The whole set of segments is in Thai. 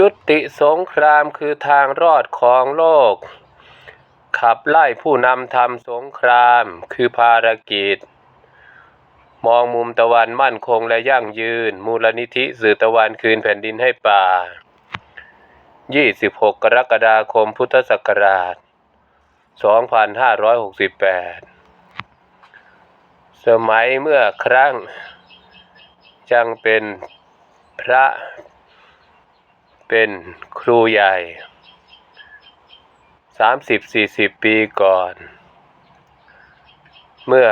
จุติสงครามคือทางรอดของโลก ขับไล่ผู้นำทำสงครามคือภารกิจ มองมุมตะวันมั่นคงและยั่งยืน มูลนิธิสื่อตะวันคืนแผ่นดินให้ป่า 26 กรกฎาคมพุทธศักราช 2568 สมัยเมื่อครั้งยังเป็นพระ เป็นครูใหญ่ 30-40 ปีก่อน เมื่อ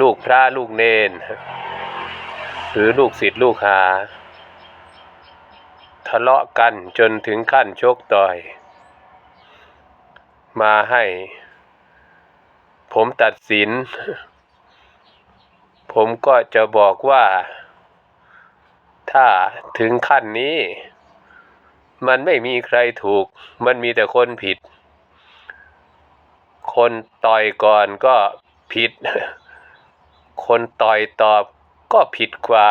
ลูกพระลูกเนน หรือลูกศิษย์ลูกหา ทะเลาะกันจนถึงขั้นชกต่อย มาให้ ผมตัดสิน ผมก็จะบอกว่า ถ้าถึงขั้นนี้ มันไม่มีใครถูก มันมีแต่คนผิด คนต่อยก่อนก็ผิด คนต่อยตอบก็ผิดกว่า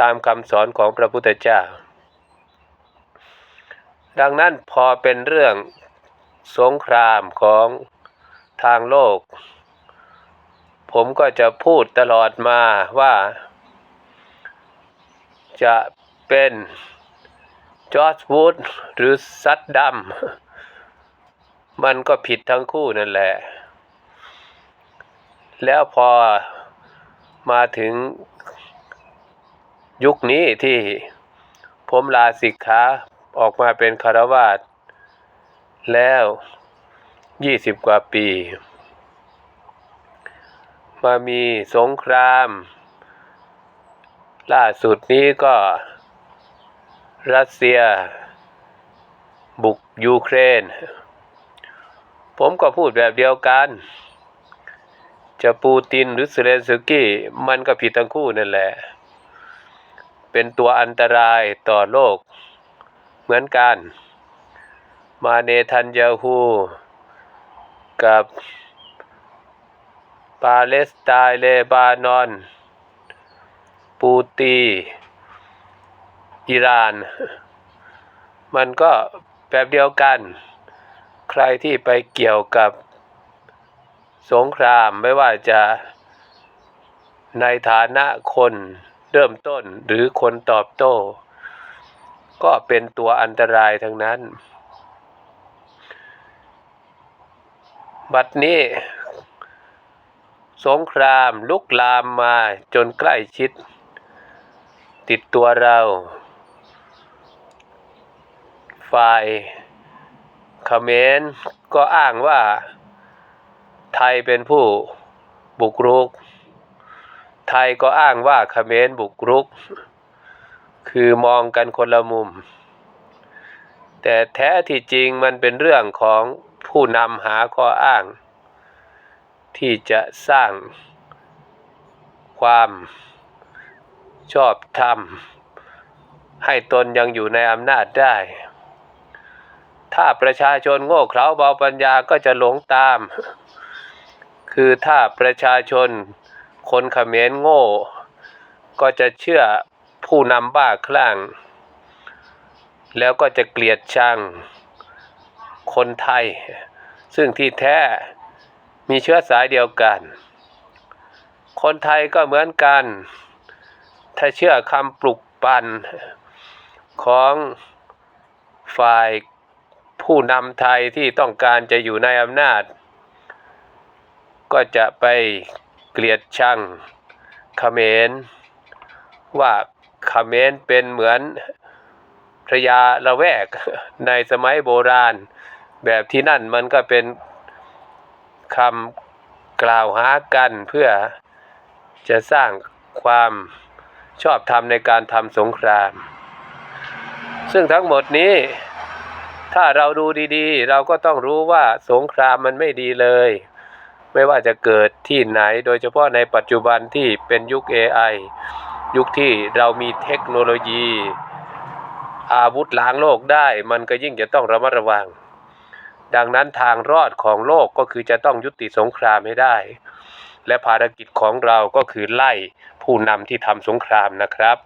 ตามคำสอนของพระพุทธเจ้า ดังนั้นพอเป็นเรื่องสงครามของทางโลก ผมก็จะพูดตลอดมาว่า จะเป็นจอร์จวูดหรือซัดดัมมันก็ผิดทั้งคู่นั่นแหละ แล้วพอมาถึงยุคนี้ที่ผมลาสิกขาออกมาเป็นคารวาสแล้วยี่สิบกว่าปี มามีสงคราม ล่าสุดนี้ก็ รัสเซีย บุกยูเครน ผมก็พูดแบบเดียวกัน จะปูตินหรือเซเลนสกี้ มันก็ผิดทั้งคู่นั่นแหละ เป็นตัวอันตรายต่อโลก เหมือนกัน มาเนทันยาฮูกับปาเลสไตน์เลบานอน ปูตีอิหร่าน มันก็แบบเดียวกัน ใครที่ไปเกี่ยวกับสงครามไม่ว่าจะในฐานะคนเริ่มต้นหรือคนตอบโต้ ก็เป็นตัวอันตรายทั้งนั้น บัดนี้ สงครามลุกลามมาจนใกล้ชิด ติดตัวเรา ฝ่ายเขมรก็อ้างว่า ไทยเป็นผู้บุกรุก ไทยก็อ้างว่าเขมรบุกรุก คือมองกันคนละมุม แต่แท้ที่จริงมันเป็นเรื่องของผู้นำหาข้ออ้าง ที่จะสร้างความ ชอบธรรม ให้ตนยังอยู่ในอำนาจได้ ถ้าประชาชนโง่เขลาเบาปัญญาก็จะหลงตาม คือถ้าประชาชนคนเขมรโง่ ก็จะเชื่อผู้นำบ้าคลั่ง แล้วก็จะเกลียดชังคนไทย ซึ่งที่แท้มีเชื้อสายเดียวกัน คนไทยก็เหมือนกัน ถ้าเชื่อคำปลุกปั่นของฝ่ายผู้นำไทยที่ต้องการจะอยู่ในอำนาจ ก็จะไปเกลียดชังขเขมร ว่าขเขมรเป็นเหมือนพระยาละแวกในสมัยโบราณ แบบที่นั่นมันก็เป็นคำกล่าวหากันเพื่อจะสร้างความ ชอบธรรมในการทำสงคราม ซึ่งทั้งหมดนี้ ถ้าเราดูดีๆ เราก็ต้องรู้ว่าสงครามมันไม่ดีเลย ไม่ว่าจะเกิดที่ไหนโดยเฉพาะในปัจจุบันที่เป็นยุค AI ยุคที่เรามีเทคโนโลยี อาวุธล้างโลกได้ มันก็ยิ่งจะต้องระมัดระวัง ดังนั้นทางรอดของโลกก็คือจะต้องยุติสงครามให้ได้ และภารกิจของเราก็คือไล่ ผู้นำที่ทำสงครามนะครับ